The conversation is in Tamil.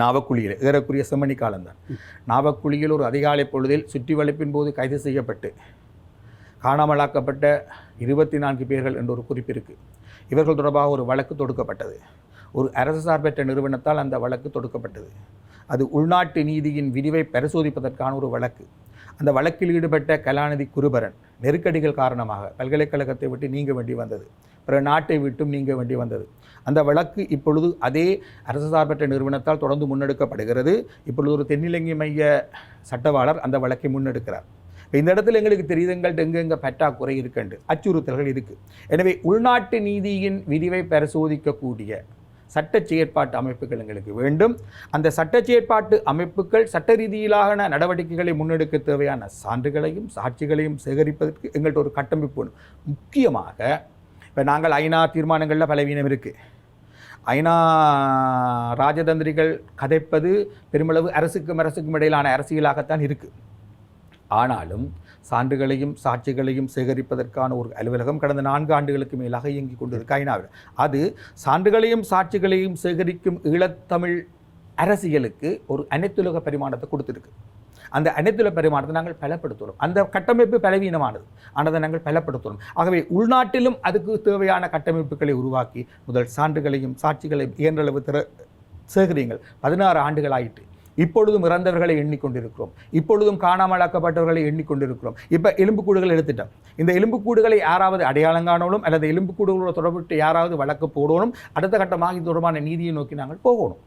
நாவக்குழியில் ஏறக்குரிய செம்மணி காலம்தான். நாவக்குழியில் ஒரு அதிகாலை பொழுதில் சுற்றி வளைப்பின் போது கைது செய்யப்பட்டு காணாமலாக்கப்பட்ட இருபத்தி நான்கு பேர்கள் என்ற ஒரு குறிப்பு இருக்குது இவர்கள் தொடர்பாக ஒரு வழக்கு தொடுக்கப்பட்டது. ஒரு அரசு சார்பற்ற நிறுவனத்தால் அந்த வழக்கு தொடுக்கப்பட்டது. அது உள்நாட்டு நீதியின் விரிவை பரிசோதிப்பதற்கான ஒரு வழக்கு. அந்த வழக்கில் ஈடுபட்ட கலாநிதி குருபரன் நெருக்கடிகள் காரணமாக பல்கலைக்கழகத்தை விட்டு நீங்க வேண்டி வந்தது. பிற நாட்டை விட்டும் நீங்க வேண்டி வந்தது. அந்த வழக்கு இப்பொழுது அதே அரசு சார்பற்ற நிறுவனத்தால் தொடர்ந்து முன்னெடுக்கப்படுகிறது. இப்பொழுது ஒரு தென்னிலங்கை மைய சட்டவாளர் அந்த வழக்கை முன்னெடுக்கிறார். இப்போ இந்த இடத்துல எங்களுக்கு தெரியுது எங்கள்கிட்ட எங்கெங்க பற்றாக்குறை இருக்குண்டு அச்சுறுத்தல்கள் இருக்குது எனவே உள்நாட்டு நீதியின் விரிவை பரிசோதிக்கக்கூடிய சட்ட செயற்பாட்டு அமைப்புகள் எங்களுக்கு வேண்டும். அந்த சட்ட செயற்பாட்டு அமைப்புகள் சட்ட ரீதியிலான நடவடிக்கைகளை முன்னெடுக்க தேவையான சான்றுகளையும் சாட்சிகளையும் சேகரிப்பதற்கு எங்கள்கிட்ட ஒரு கட்டமைப்பு வேணும் முக்கியமாக இப்போ நாங்கள் ஐநா தீர்மானங்களில் பலவீனம் இருக்குது ஐநா ராஜதந்திரிகள் கதைப்பது பெருமளவு அரசுக்கும் அரசுக்கும் இடையிலான அரசியலாகத்தான் இருக்குது ஆனாலும் சான்றுகளையும் சாட்சிகளையும் சேகரிப்பதற்கான ஒரு அலுவலகம் கடந்த நான்கு ஆண்டுகளுக்கு மேலாக இயங்கிக் கொண்டிருக்க ஐநாவில் அது சான்றுகளையும் சாட்சிகளையும் சேகரிக்கும் ஈழத்தமிழ் அரசியலுக்கு ஒரு அனைத்துலக பரிமாணத்தை கொடுத்துருக்கு. அந்த அனைத்துல பரிமாணத்தை நாங்கள் பலப்படுத்துகிறோம் அந்த கட்டமைப்பு பலவீனமானது. ஆனால் நாங்கள் பலப்படுத்துகிறோம் ஆகவே உள்நாட்டிலும் அதுக்கு தேவையான கட்டமைப்புகளை உருவாக்கி முதல் சான்றுகளையும் சாட்சிகளையும் இயன்றளவு திற சேகரியுங்கள். பதினாறு ஆண்டுகள் ஆயிட்டு. இப்பொழுதும் இறந்தவர்களை எண்ணிக்கொண்டிருக்கிறோம். இப்பொழுதும் காணாமலாக்கப்பட்டவர்களை எண்ணிக்கொண்டிருக்கிறோம். இப்போ எலும்புக்கூடுகள் எடுத்துட்டோம். இந்த எலும்புக்கூடுகளை யாராவது அடையாளம் காணணும் அல்லது எலும்புக்கூடுகளோட தொடர்புட்டு யாராவது வழக்கு போடணும் அடுத்த கட்டமாக இது தொடர்பான நீதியை நோக்கி நாங்கள் போகணும்.